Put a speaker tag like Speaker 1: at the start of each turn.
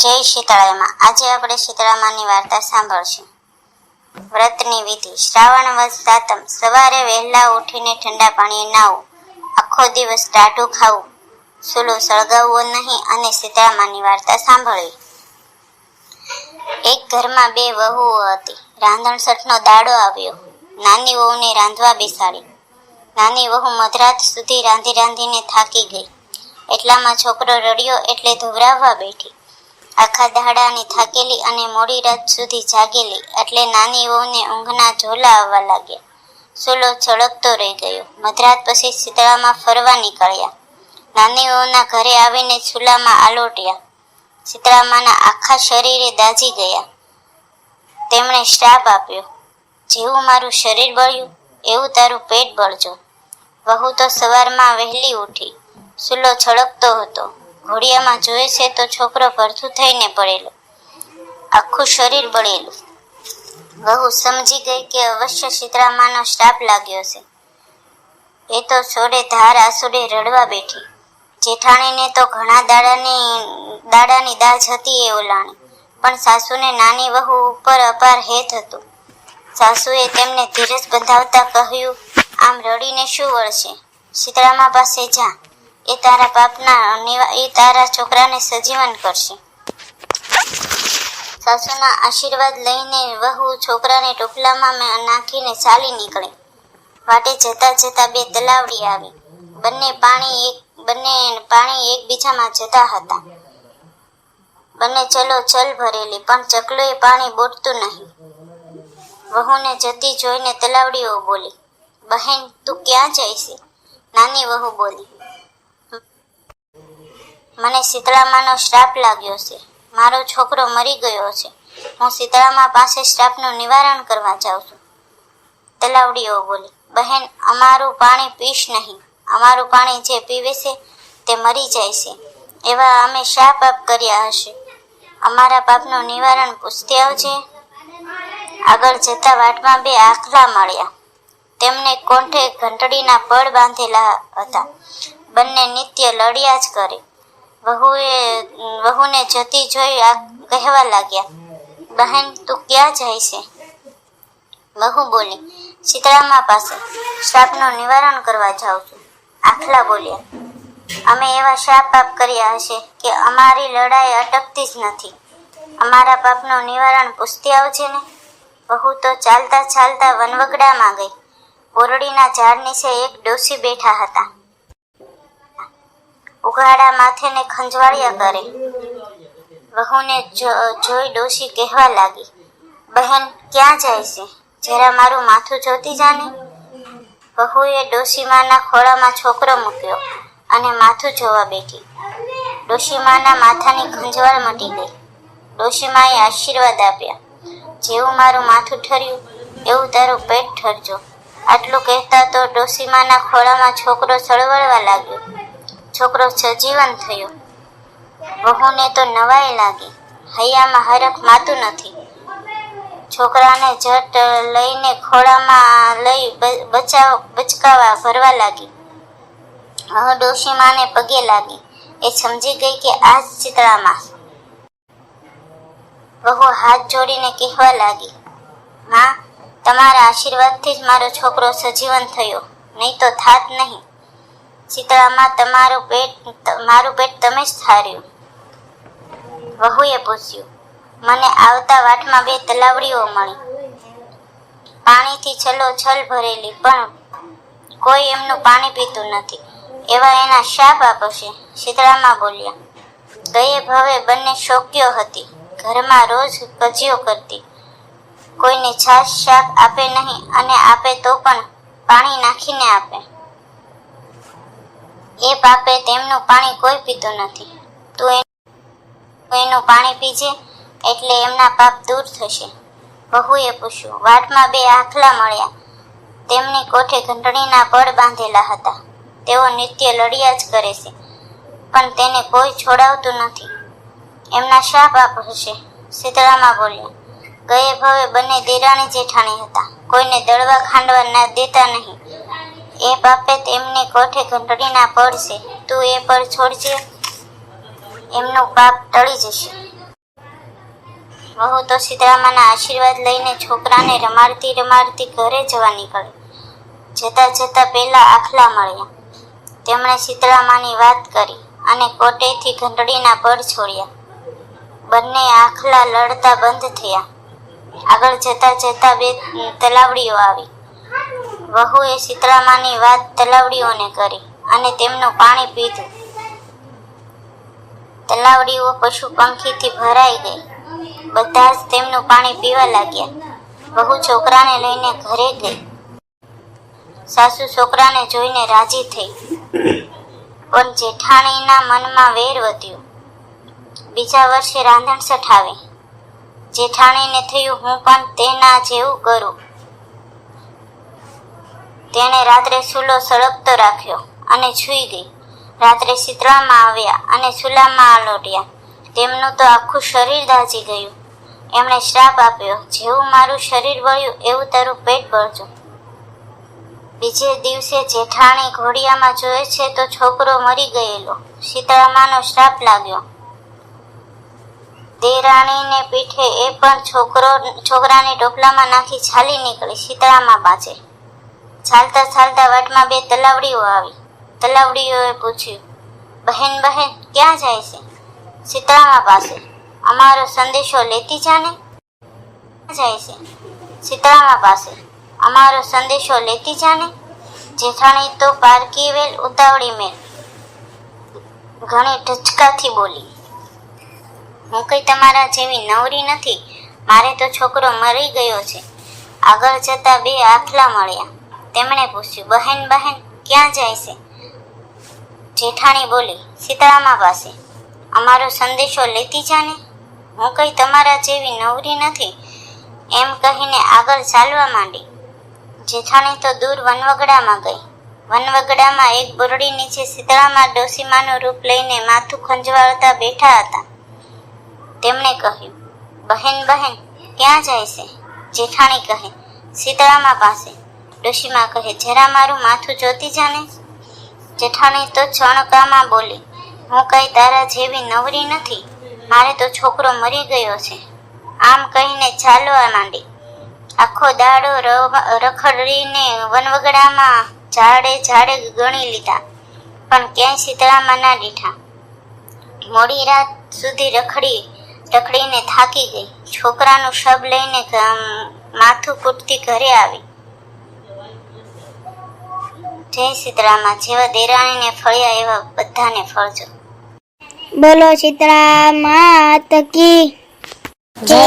Speaker 1: જય શીતળામાં. આજે આપણે શીતળામાની વાર્તા સાંભળશું. વ્રતની વિધિ. શ્રાવણ વસ સાતમ સવારે વહેલા ઉઠીને ઠંડા પાણીએ નાવું આખો દિવસ ટાઢું ખાવું. સૂલો સળગાવવો નહીં અને શીતળામાની વાર્તા સાંભળવી. એક ઘરમાં બે વહુઓ હતી. રાંધણસઠનો દાડો આવ્યો. નાની વહુને રાંધવા બેસાડી. નાની વહુ મધરાત સુધી રાંધી રાંધીને થાકી ગઈ. એટલામાં છોકરો રડ્યો એટલે ધોવરાવવા બેઠી. આખા દાડાની થાકેલી અને મોડી રાત સુધી જાગેલી એટલે નાની વહુને ઊંઘના ઝોલા આવવા લાગ્યા. સોલો છળકતો રહી ગયો. મધરાત પછી શીતળામાં ફરવા નીકળ્યા. નાની વહુના ઘરે આવીને ચૂલામાં આલોટ્યા. શીતળામાના આખા શરીરે દાઝી ગયા. તેમણે શ્રાપ આપ્યો, જેવું મારું શરીર બળ્યું, એવું તારું પેટ બળજો. વહુ તો સવારમાં વહેલી ઉઠી. સુલો છળકતો હતો. ઘોડિયામાં જોયે છે તો છોકરો ભરથું થઈને પડેલો આખું શરીર બળેલું. વહુ સમજી ગઈ કે અવશ્ય સીતરામાનો શ્રાપ લાગ્યો છે. એ તો છોડે ધાર આસુડે રડવા બેઠી. જેઠાણીને તો ઘણા દાડાની દાડાની દાજ હતી એ ઓલાણી. પણ સાસુને નાની વહુ ઉપર અપાર હેત હતું. સાસુએ તેમને ધીરજ બંધાવતા કહ્યું, આમ રડીને શું વળશે? સીતરામા પાસે જા. એ તારા બાપના એ તારા છોકરાને સજીવન કરશે. સાસુના આશીર્વાદ લઈને વહુ છોકરાને ટોપલામાં નાખીને ચાલી નીકળી. વાટે જતા જતા બે તલાવડી આવી. બંને પાણી એક, બંને પાણી એકબીજામાં જતા હતા. બંને ચલો ચલ ભરેલી, પણ ચકલોએ પાણી બોટતું નહીં. વહુને જતી જોઈને તલાવડીઓ બોલી, બહેન, તું ક્યાં જઈશ? નાની વહુ બોલી મને શીતળામાનો શ્રાપ લાગ્યો છે. મારો છોકરો મરી ગયો છે. હું શીતળામા પાસે શ્રાપનું નિવારણ કરવા જાઉં છું. તલાવડીઓ બોલી, બહેન, અમારું પાણી પીશ નહીં. અમારું પાણી જે પીવે છે તે મરી જાય છે. એવા અમે શા પાપ કર્યા હશે. અમારા પાપનું નિવારણ પૂછતી આવજે. આગળ જતા વાટમાં બે આખલા મળ્યા. તેમને કોંઠે ઘંટડીના પળ બાંધેલા હતા. બંને નિત્ય લડ્યા જ કરે. વહુએ, વહુને જતી જોઈ આ કહેવા લાગ્યા, બહેન, તું ક્યાં જાય છે? વહુ બોલી શીતળામા પાસે, શ્રાપનું નિવારણ કરવા જાઉં છું. આખલા બોલ્યા, અમે એવા શાપ પાપ કર્યા હશે કે અમારી લડાઈ અટકતી જ નથી. અમારા પાપનું નિવારણ પૂછતી આવજે ને. વહુ તો ચાલતા ચાલતા વનવગડામાં ગઈ. બોરડીના ઝાડ નીચે એક ડોસી બેઠા હતા. ઉઘાડા માથેને ખંજવાળ્યા કરે. વહુને જોઈ ડોશી કહેવા લાગી, બહેન, ક્યાં જાય છે? જરા મારું માથું જોતી જાને. વહુએ ડોશીમાના ખોળામાં છોકરો મૂક્યો અને માથું જોવા બેઠી. ડોશીમાના માથાની ખંજવાળ મટી ગઈ. ડોશીમાએ આશીર્વાદ આપ્યા, જેવું મારું માથું ઠર્યું, એવું તારું પેટ ઠરજો. આટલું કહેતા તો ડોશીમાના ખોળામાં છોકરો સળવળવા લાગ્યો. છોકરો સજીવન થયો. વહુને તો નવાઈ લાગી. હૈયામાં હરખ માતું નથી. છોકરાને જટ લઈને ખોળામાં લઈ બચાવ, બચકાવા ભરવા લાગી. ડોશી માને પગે લાગી. એ સમજી ગઈ કે આ જ ચિત્રામાં. વહુ હાથ જોડીને કહેવા લાગી, માં, તમારા આશીર્વાદથી જ મારો છોકરો સજીવન થયો. નહીં તો થાત નહીં. શીતળામાં તમારું પેટ, મારું પેટ તમે જ ઠાર્યું વહુએ પૂછ્યું, મને આવતા વાટમાં બે તલાવડીઓ મળી. પાણીથી છલો છલ ભરેલી, પણ કોઈ એમનું પાણી પીતું નથી. એવા એના શાપ આપશે શીતળામાં બોલ્યા, ગયે ભવે બંને શોક્યો હતી. ઘરમાં રોજ કજિયો કરતી. કોઈને છાશ શાક આપે નહીં અને આપે તો પણ પાણી નાખીને આપે. એ પાપે તેમનું પાણી કોઈ પીતું નથી. તું એનું પાણી પીજે, એટલે એમના પાપ દૂર થશે. વહુએ પૂછ્યું, વાટમાં બે આખલા મળ્યા. તેમની કોઠે ઘંટડીના પડ બાંધેલા હતા. તેઓ નિત્ય લડ્યા જ કરે છે, પણ તેને કોઈ છોડાવતું નથી. એમના શા પાપ હશે? શીતળામાં બોલ્યા, ગયે ભવે બંને દેરાણી જેઠાણી હતા. કોઈને દળવા ખાંડવા ના દેતા નહીં. એ બાપે તેમને કોઠે ઘંટડીના ના છે? તું એ પર છોડજે. એમનું પાપ ટળી જશે. વહુ તો સીતરામાના આશીર્વાદ લઈને છોકરાને રમાડતી રમાડતી ઘરે જવા નીકળી. જતા જતા પહેલા આખલા મળ્યા. તેમણે સીતરામાની વાત કરી અને કોટેથી ઘંટડીના પડ છોડ્યા. બંને આખલા લડતા બંધ થયા. આગળ જતા જતા બે તલાવડીઓ આવી. વહુએ સીતરામાની વાત તલાવડીઓને કરી અને તેમનું પાણી પીધું. તલાવડીઓ પશુ પંખીથી ભરાઈ ગઈ. બધા જ તેમનું પાણી પીવા લાગ્યા. વહુ છોકરાને લઈને ઘરે ગઈ. સાસુ છોકરાને જોઈને રાજી થઈ. પણ જેઠાણીના મનમાં વેર વધ્યો. બીજા વર્ષે રાંધણ સઠાવી જેઠાણીને થયું હું પણ તેના જેવું કરું. તેણે રાત્રે ચૂલો સળગતો રાખ્યો અને છૂઈ ગઈ. રાત્રે શીતળામાં આવ્યા અને ચૂલામાં આલોટ્યા. તેમનું તો આખું શરીર દાજી ગયું. એમણે શ્રાપ આપ્યો, જેવું મારું શરીર વળ્યું, એવું તારું પેટ ભરજો. બીજે દિવસે જેઠાણી ઘોડિયામાં જોયે છે તો છોકરો મરી ગયેલો. શીતળામાનો શ્રાપ લાગ્યો. દેરાણીને પીઠે એ પણ છોકરો છોકરાને ટોપલામાં નાખી છાલી નીકળી. શીતળામાં પાસે ચાલતા ચાલતા વાટમાં બે તલાવડીઓ આવી. તલાવડીઓએ પૂછ્યું, બહેન બહેન, ક્યાં જાય છે? શીતળામાં પાસે. અમારો સંદેશો લેતી જાને? જાય છે? સીતળામા પાસે. અમારો સંદેશો લેતી જાને? જેઠાણી તો પારકી વેલ ઉતાવળી મેલ ઘણી ઢચકાથી બોલી, હું કઈ તમારા જેવી નવરી નથી. મારે તો છોકરો મરી ગયો છે. આગળ જતા બે આખલા મળ્યા. તેમણે પૂછ્યું, બહેન બહેન, ક્યાં જાય છે? જેઠાણી બોલી, સીતારામા પાસે. અમારો સંદેશો લેતી જાને? હું કઈ તમારા જેવી નવરી નથી. એમ કહીને આગળ ચાલવા માંડી. જેઠાણી તો દૂર વનવગડામાં ગઈ. વનવગડામાં એક બોરડી નીચે સીતળામાં ડોસીમાનું રૂપ લઈને માથું ખંજવાળતા બેઠા હતા. તેમણે કહ્યું, બહેન બહેન, ક્યાં જાય છે? જેઠાણી કહે સીતળામાં પાસે. ડોશીમાં કહે, જરા મારું માથું જોતી જાને જેઠાણી તો ચણકામાં બોલી, હું કઈ તારા જેવી નવરી નથી. મારે તો છોકરો મરી ગયો છે. આમ કહીને ચાલવા માંડી. આખો દાડો રખડીને વનવગડામાં ઝાડે ઝાડે ગણી લીધા. પણ ક્યાંય શીતળામાં ના દીઠા. મોડી રાત સુધી રખડી, રખડીને થાકી ગઈ. છોકરાનું શબ લઈને માથું કૂટતી ઘરે આવી. જય શીતળામાં જેવા દેરાણીને ફળ્યા એવા બધાને ફળજો.
Speaker 2: બોલો સીતળા માત કી.
Speaker 1: જય.